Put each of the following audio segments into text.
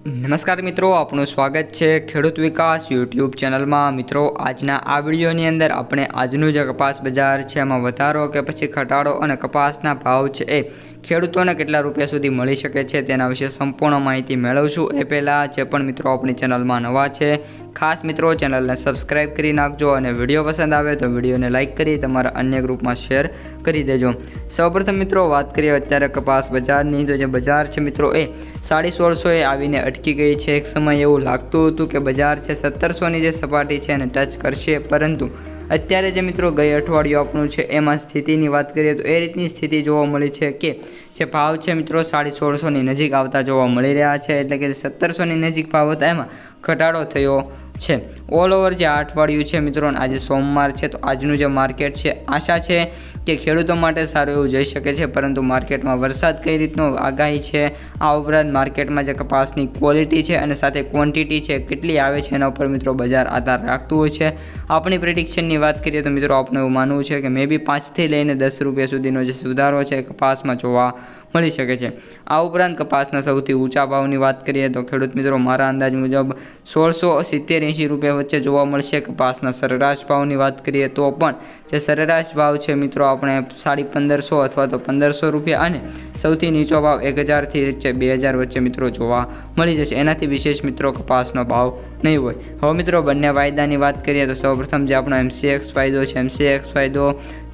નમસ્કાર મિત્રો, આપનું સ્વાગત છે ખેડૂત વિકાસ યુટ્યુબ ચેનલમાં. મિત્રો, આજના આ વિડીયોની અંદર આપણે આજનું જે કપાસ બજાર છે, એમાં વધારો કે પછી ઘટાડો અને કપાસના ભાવ છે એ ખેડૂતોને કેટલા રૂપિયા સુધી મળી શકે છે તેના વિશે સંપૂર્ણ માહિતી મેળવશું. એ પહેલાં જે પણ મિત્રો આપણી ચેનલમાં નવા છે, ખાસ મિત્રો ચેનલને સબસ્ક્રાઇબ કરી નાખજો અને વીડિયો પસંદ આવે તો વિડીયોને લાઇક કરી તમારા અન્ય ગ્રુપમાં શેર કરી દેજો. સૌપ્રથમ મિત્રો, વાત કરીએ અત્યારે કપાસ બજારની. તો જે બજાર છે મિત્રો એ સાડી સોળસોએ આવીને અટકી ગઈ છે. એક સમય એવું લાગતું હતું કે બજાર છે, સત્તરસોની જે સપાટી છે એને ટચ કરશે. પરંતુ અત્યારે જે મિત્રો ગઈ અઠવાડિયું આપણું છે, એમાં સ્થિતિની વાત કરીએ તો એ રીતની સ્થિતિ જોવા મળી છે કે જે ભાવ છે મિત્રો સાડી સોળસોની નજીક આવતા જોવા મળી રહ્યા છે. એટલે કે સત્તરસોની નજીક ભાવ હતા, એમાં ઘટાડો થયો છે. ઓલ ઓવર જે અઠવાડિયું છે, મિત્રો આજે સોમવાર છે, તો આજનું જે માર્કેટ છે, આશા છે કે ખેડૂતો માટે સારું એવું જઈ શકે છે, પરંતુ માર્કેટમાં વરસાદ કઈ રીતનો આગાહી છે, આ ઉપરાંત માર્કેટમાં જે કપાસની ક્વોલિટી છે અને સાથે ક્વોન્ટિટી છે, કેટલી આવે છે એના ઉપર મિત્રો બજાર આધાર રાખતું હોય છે. આપણી પ્રિડિક્શનની વાત કરીએ તો મિત્રો આપણે એવું માનવું છે કે મે બી પાંચથી લઈને દસ રૂપિયા સુધીનો જે સુધારો છે કપાસમાં જોવા મળી શકે છે. આ ઉપરાંત કપાસના સૌથી ઊંચા ભાવની વાત કરીએ તો ખેડૂત મિત્રો, મારા અંદાજ મુજબ સોળસો સિત્તેર એંશી રૂપિયા વચ્ચે જોવા મળશે કપાસના સરેરાશ ભાવની વાત કરીએ તો પણ જે સરેરાશ ભાવ છે મિત્રો, આપણે સાડી પંદરસો અથવા તો પંદરસો રૂપિયા અને સૌથી નીચો ભાવ એક હજારથી બે હજાર વચ્ચે મિત્રો જોવા મળી જશે. એનાથી વિશેષ મિત્રો કપાસનો ભાવ નહીં હોય. હવે મિત્રો બંને વાયદાની વાત કરીએ તો સૌપ્રથમ જે આપણો એમસીએક્સ ફાયદો છે, એમસીએક્સ ફાયદો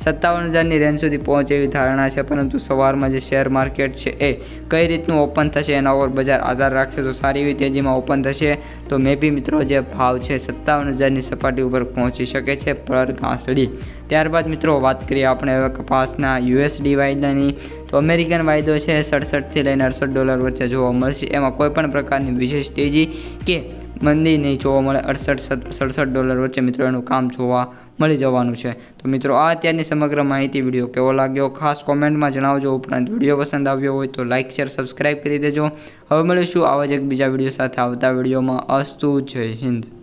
સત્તાવન હજારની રેન્જ સુધી પહોંચે એવી ધારણા છે, પરંતુ સવારમાં જે શેર માર્કેટ છે એ કઈ રીતનું ઓપન થશે એના ઉપર બજાર આધાર રાખશે તો સારી એવી તેજીમાં ઓપન થશે તો મે બી મિત્રો જે ભાવ છે સત્તાવન હજારની સપાટી ઉપર પહોંચી શકે છે પર ઘાસડી. ત્યારબાદ મિત્રો વાત કરીએ આપણે કપાસના યુએસડી વાયદાની. અમેરિકન વાયદો છે સડસઠથી લઈને અડસઠ ડોલર વચ્ચે જોવા મળશે. એમાં કોઈપણ પ્રકારની વિશેષ તેજી કે મંદી નહીં જોવા મળે. અડસઠ સડસઠ ડોલર વચ્ચે મિત્રો એનું કામ જોવા મળી જવાનું છે. તો મિત્રો આ અત્યારની સમગ્ર માહિતી વીડિયો કેવો લાગ્યો? ખાસ કોમેન્ટમાં જણાવજો. ઉપરાંત વીડિયો પસંદ આવ્યો હોય તો લાઇક શેર સબસ્ક્રાઈબ કરી દેજો. હવે મળીશું આવા જ એક બીજા વીડિયો સાથે આવતા વિડીયોમાં. અસ્તુ જય હિન્દ.